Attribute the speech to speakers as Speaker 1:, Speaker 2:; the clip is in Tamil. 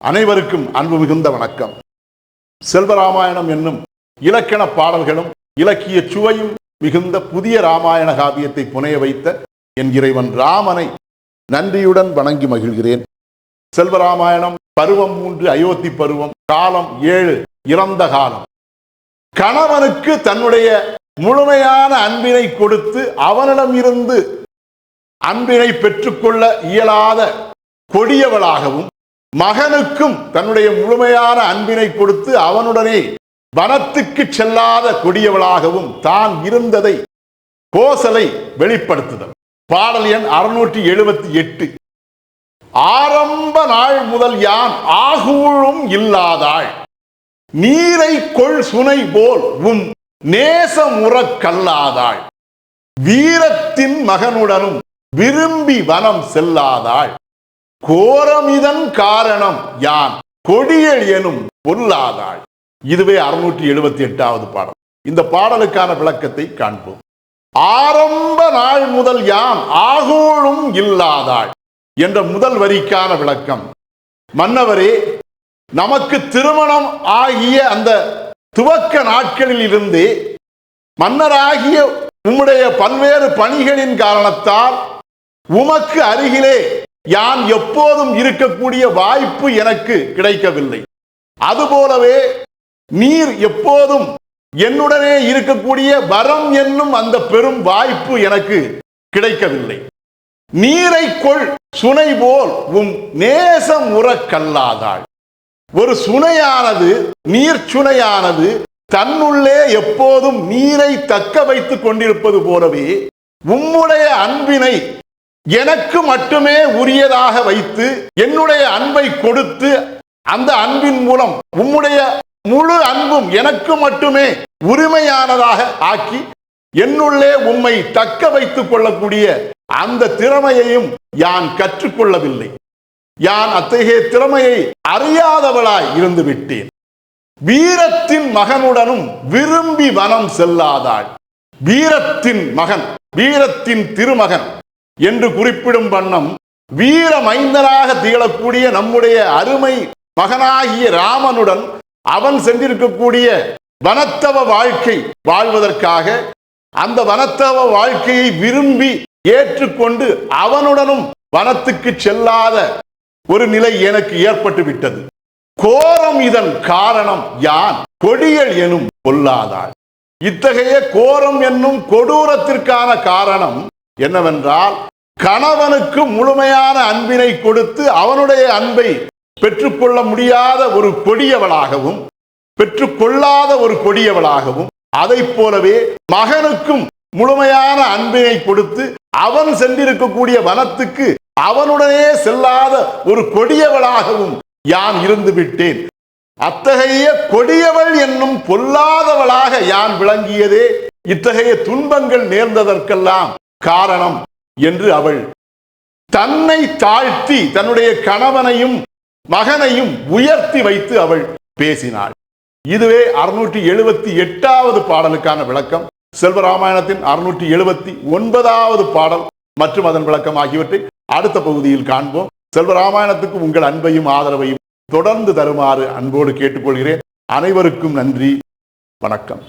Speaker 1: அனைவருக்கும் அன்பு மிகுந்த வணக்கம். செல்வராமாயணம் என்னும் இலக்கண பாடல்களும் இலக்கிய சுவையும் மிகுந்த புதிய ராமாயண காவியத்தை புனைய வைத்த என் இறைவன் ராமனை நன்றியுடன் வணங்கி மகிழ்கிறேன். செல்வராமாயணம் பருவம் மூன்று அயோத்தி பருவம் காலம் ஏழு இறந்த காலம். கணவனுக்கு தன்னுடைய முழுமையான அன்பினை கொடுத்து அவனிடமிருந்து அன்பினை பெற்றுக்கொள்ள இயலாத கொடியவளாகவும் மகனுக்கும் தன்னுடைய முழுமையான அன்பினை கொடுத்து அவனுடனே வனத்துக்கு செல்லாத கொடியவளாகவும் தான் இருந்ததை கோசலை வெளிப்படுத்துதல். பாடல் எண் அறுநூற்றி எழுபத்தி எட்டு. ஆரம்ப நாள் முதல் யான் ஆகூழும் இல்லாதாள். நீரை கொள் சுனை போல் உம் நேசமுறக் கல்லாதாள். வீரத்தின் மகனுடனும் விரும்பி வனம் செல்லாதாள். கோரமிதன் காரணம் யான்? கொடியல் எனும் பொல்லாதாள். இதுவே அறுநூற்றி எழுபத்தி எட்டாவது பாடல். இந்த பாடலுக்கான விளக்கத்தை காண்போம். ஆரம்ப நாள் முதல் யாம் ஆகோளும் இல்லாதாள் என்ற முதல் வரிக்கான விளக்கம். மன்னவரே நமக்கு திருமணம் ஆகிய அந்த துவக்க நாட்களில் இருந்தே மன்னராகிய உம்முடைய பல்வேறு பணிகளின் காரணத்தால் உமக்கு அருகிலே யான் எப்போதும் இருக்கக்கூடிய வாய்ப்பு எனக்கு கிடைக்கவில்லை. அதுபோலவே நீர் எப்போதும் என்னுடனே இருக்கக்கூடிய வரம் என்னும் அந்த பெரும் வாய்ப்பு எனக்கு கிடைக்கவில்லை. நீரை கொள் சுனை போல் உம் நேசம் உறக்கல்லாதாள் ஒரு சுனையானது நீர் சுனையானது தன்னுள்ளே எப்போதும் நீரை தக்க வைத்துக் கொண்டிருப்பது போலவே உம்முடைய அன்பினை எனக்கு மட்டுமே உரியதாக வைத்து என்னுடைய அன்பை கொடுத்து அந்த அன்பின் மூலம் உம்முடைய முழு அன்பும் எனக்கு மட்டுமே உரிமையானதாக ஆக்கி என்னுள்ளே உம்மை தக்க வைத்துக் கொள்ளக்கூடிய அந்த திறமையையும் யான் கற்றுக்கொள்ளவில்லை. யான் அத்தகைய திறமையை அறியாதவளாய் இருந்து விட்டேன் வீரத்தின் மகனுடனும் விரும்பி வனம் செல்லாதாள். வீரத்தின் மகன் வீரத்தின் திருமகன். என்று குறிப்பிடும் வண்ணம் வீர மைந்தனாக திகழக்கூடிய நம்முடைய அருமை மகனாகிய ராமனுடன் அவன் சென்றிருக்கக்கூடிய வனத்தவ வாழ்க்கை வாழ்வதற்காக அந்த வனத்தவ வாழ்க்கையை விரும்பி ஏற்றுக்கொண்டு அவனுடனும் வனத்துக்கு செல்லாத ஒரு நிலை எனக்கு ஏற்பட்டு விட்டது கோரம் இதன் காரணம் யான்? கொடியல் எனும் பொல்லாதாள். இத்தகைய கோரம் என்னும் கொடூரத்திற்கான காரணம் என்னவென்றால் கணவனுக்கு முழுமையான அன்பினை கொடுத்து அவனுடைய அன்பை பெற்றுக்கொள்ள முடியாத ஒரு கொடியவளாகவும் பெற்றுக்கொள்ளாத ஒரு கொடியவளாகவும் அதை போலவே மகனுக்கும் முழுமையான அன்பினை கொடுத்து அவன் சென்றிருக்கக்கூடிய வனத்துக்கு அவனுடனே செல்லாத ஒரு கொடியவளாகவும் யான் இருந்து விட்டேன் அத்தகைய கொடியவள் என்னும் பொல்லாதவளாக யான் விளங்கியதே இத்தகைய துன்பங்கள் நேர்ந்ததற்கெல்லாம் காரணம் என்று அவள் தன்னை தாழ்த்தி தன்னுடைய கணவனையும் மகனையும் உயர்த்தி வைத்து அவள் பேசினாள். இதுவே அறுநூற்றி எழுபத்தி எட்டாவது பாடலுக்கான விளக்கம். செல்வராமாயணத்தின் அறுநூற்றி எழுபத்தி ஒன்பதாவது பாடல் மற்றும் அதன் விளக்கம் ஆகியவற்றை அடுத்த பகுதியில் காண்போம். செல்வராமாயணத்துக்கு உங்கள் அன்பையும் ஆதரவையும் தொடர்ந்து தருமாறு அன்போடு கேட்டுக்கொள்கிறேன். அனைவருக்கும் நன்றி. வணக்கம்.